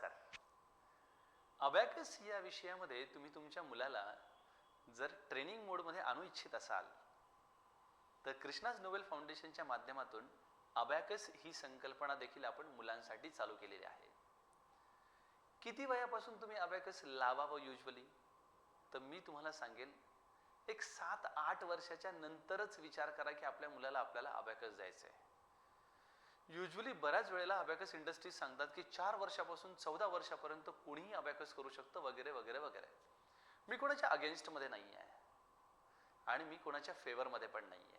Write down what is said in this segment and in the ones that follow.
नमस्कार. अबॅकस या विषयामध्ये तुम्ही तुमच्या मुलाला जर ट्रेनिंग मोडमध्ये आणू इच्छित असाल तर कृष्णाज नोबेल फाउंडेशनच्या माध्यमातून अबॅकस ही संकल्पना देखील आपण मुलांसाठी चालू केलेली आहे. किती वयापासून तुम्ही अबॅकस लावावं युजली तर मी तुम्हाला सांगेल एक सात आठ वर्षाच्या नंतरच विचार करा की आपल्या मुलाला आपल्याला अबॅकस जायचं आहे युजली बऱ्याच वेळेला अबॅकस इंडस्ट्रीज सांगतात की चार वर्षापासून चौदा वर्षापर्यंत कोणीही अबॅकस करू शकतं वगैरे वगैरे वगैरे. मी कोणाच्या अगेन्स्टमध्ये नाही आहे आणि मी कोणाच्या फेवरमध्ये पण नाही आहे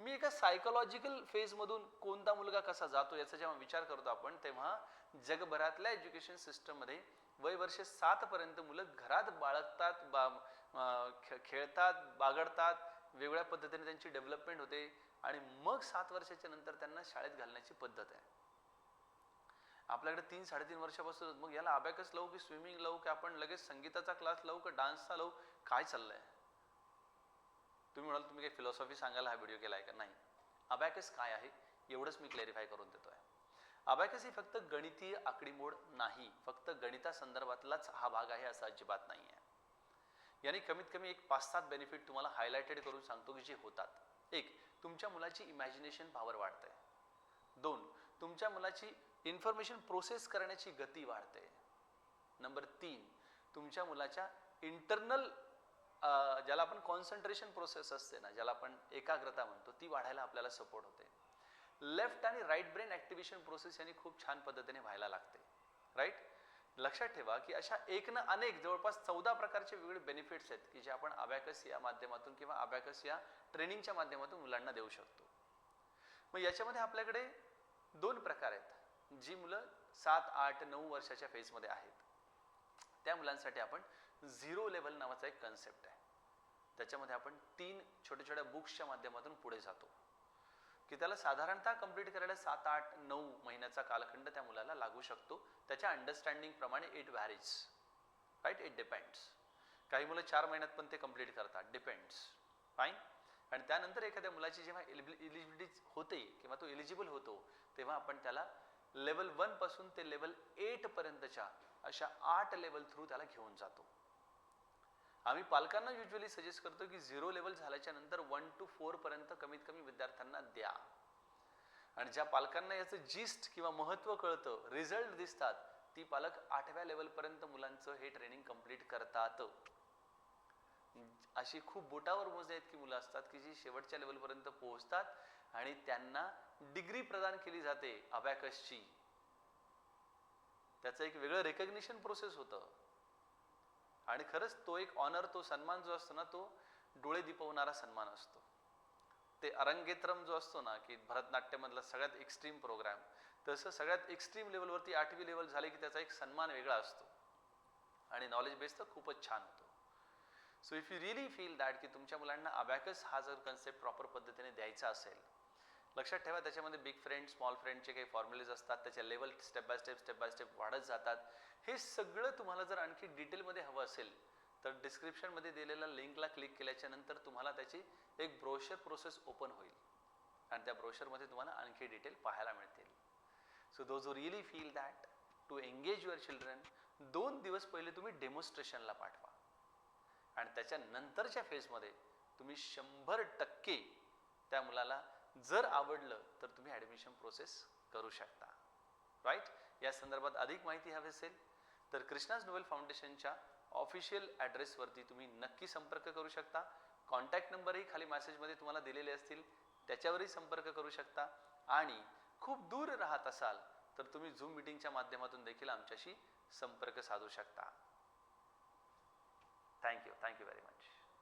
मी एका सायकोलॉजिकल फेजमधून कोणता मुलगा कसा जातो याचा जेव्हा विचार करतो आपण तेव्हा जगभरातल्या एज्युकेशन सिस्टममध्ये वय वर्ष सातपर्यंत मुलं घरात बाळगतात बा खे- खेळतात बागडतात वेगळ्या पद्धतीने त्यांची डेव्हलपमेंट होते आणि मग सात वर्षाच्या नंतर त्यांना शाळेत घालण्याची पद्धत आहे. आपल्याकडे तीन साडेतीन वर्षापासून मग याला अभ्याकच लावू की स्विमिंग लावू की आपण लगेच संगीताचा क्लास लावू का डान्सचा लावू? काय चाललंय? तुम्ही म्हणाल तुम्ही काही फिलॉसॉफी सांगायला हा व्हिडिओ केला आहे का? नाही. अबॅकस काय आहे? एवढंच मी क्लॅरिफाय करून देतोय. अबॅकस ही फक्त गणितीय आकडीमोड नाही. फक्त गणिता संदर्भातलाच हा भाग आहे असं अजिबात नाही आहे याने कमीत कमी एक पाच सात बेनिफिट तुम्हाला हायलायटेड करून सांगतो की जे होतात. एक तुमच्या मुलाची इमॅजिनेशन पॉवर वाढते. दोन तुमच्या मुलाची इन्फॉर्मेशन प्रोसेस करण्याची गती वाढते. नंबर तीन तुमच्या मुलाच्या इंटरनल ज्याला आपण कॉन्सन्ट्रेशन प्रोसेस असते ना ज्याला आपण एकाग्रता म्हणतो ती वाढायला आपल्याला सपोर्ट होते. लेफ्ट आणि राईट ब्रेन ॲक्टिव्हेशन प्रोसेस यांनी खूप छान पद्धतीने व्हायला लागते. राईट लक्षात ठेवा की अशा एक ना अनेक जवळपास चौदा प्रकारचे वेगवेगळे बेनिफिट्स आहेत की जे आपण अबॅकस या माध्यमातून किंवा अबॅकस या ट्रेनिंगच्या माध्यमातून मुलांना देऊ शकतो. मग याच्यामध्ये आपल्याकडे दोन प्रकार आहेत जी मुलं सात आठ नऊ वर्षाच्या फेजमध्ये आहेत. त्या मुलांसाठी आपण झिरो लेवल नावाचा एक कन्सेप्ट आहे. त्याच्यामध्ये आपण तीन छोट्या छोट्या बुक्सच्या माध्यमातून पुढे जातो. की त्याला साधारणतः कंप्लीट करायला सात आठ नऊ महिन्याचा कालखंड त्या मुलाला लागू शकतो. त्याच्या अंडरस्टँडिंग प्रमाणे it varies right it depends काही मुलं चार महिन्यात पण ते कंप्लीट करतात. डिपेंड्स फाईन आणि त्यानंतर एखाद्या मुलाची जेव्हा इलिजिबिलिटी होते किंवा तो एलिजिबल होतो तेव्हा आपण त्याला लेवल वनपासून ते लेवल एटपर्यंतच्या अशा आठ लेवल थ्रू त्याला घेऊन जातो. आम्ही पालकांना युजली सजेस्ट करतो की झिरो लेवल झाल्याच्यानंतर वन टू फोर पर्यंत कमीत कमी विद्यार्थ्यांना द्या. आणि ज्या पालकांना याचं जिस्ट किंवा महत्त्व कळतं रिझल्ट दिसतात ती पालक आठव्या लेवलपर्यंत मुलांचं हे ट्रेनिंग कंप्लीट करतात. अशी खूप बोटावर मोजण्या इतकी मुलं असतात की जी शेवटच्या लेवलपर्यंत पोहोचतात आणि त्यांना डिग्री प्रदान केली जाते अबॅकसची त्याचं एक वेगळं रेकग्निशन प्रोसेस होतं. आणि खरंच तो एक ऑनर तो सन्मान जो असतो ना तो डोळे दिपवणारा सन्मान असतो. ते अरंगेत्रम जो असतो ना की भरतनाट्यमधला सगळ्यात एक्स्ट्रीम प्रोग्राम तसं सगळ्यात एक्स्ट्रीम लेवलवरती आठवी लेवल झाले की त्याचा एक सन्मान वेगळा असतो. आणि नॉलेज बेस तर खूपच छान होतो. So if you really feel that की तुमच्या मुलांना अबॅकस हा जर कन्सेप्ट प्रॉपर पद्धतीने द्यायचा असेल लक्षात ठेवा त्याच्यामध्ये बिग फ्रेंड स्मॉल फ्रेंडचे काही फॉर्म्युलेज असतात त्याच्या level step by step step by step वाढत जातात. हे सगळं तुम्हाला जर आणखी डिटेलमध्ये हवं असेल तर डिस्क्रिप्शनमध्ये दिलेल्या लिंकला क्लिक केल्याच्यानंतर तुम्हाला त्याची एक ब्रोशर प्रोसेस ओपन होईल. आणि त्या ब्रोशरमध्ये तुम्हाला आणखी डिटेल पाहायला मिळतील. सो दोज जो really feel that to engage your children दोन दिवस पहिले तुम्ही डेमॉन्स्ट्रेशनला पाठवा. आणि त्याच्यानंतरच्या फेजमध्ये तुम्ही शंभर टक्के त्या मुलाला जर आवडलं तर तुम्ही ॲडमिशन प्रोसेस करू शकता. राईट या संदर्भात अधिक माहिती हवी असेल तर कृष्णाज नोबेल फाउंडेशनच्या ऑफिशियल ॲड्रेसवरती तुम्ही नक्की संपर्क करू शकता. कॉन्टॅक्ट नंबरही खाली मॅसेजमध्ये तुम्हाला दिलेले असतील त्याच्यावरही संपर्क करू शकता. आणि खूप दूर राहत असाल तर तुम्ही झूम मिटिंगच्या माध्यमातून देखील आमच्याशी संपर्क साधू शकता. Thank you thank you very much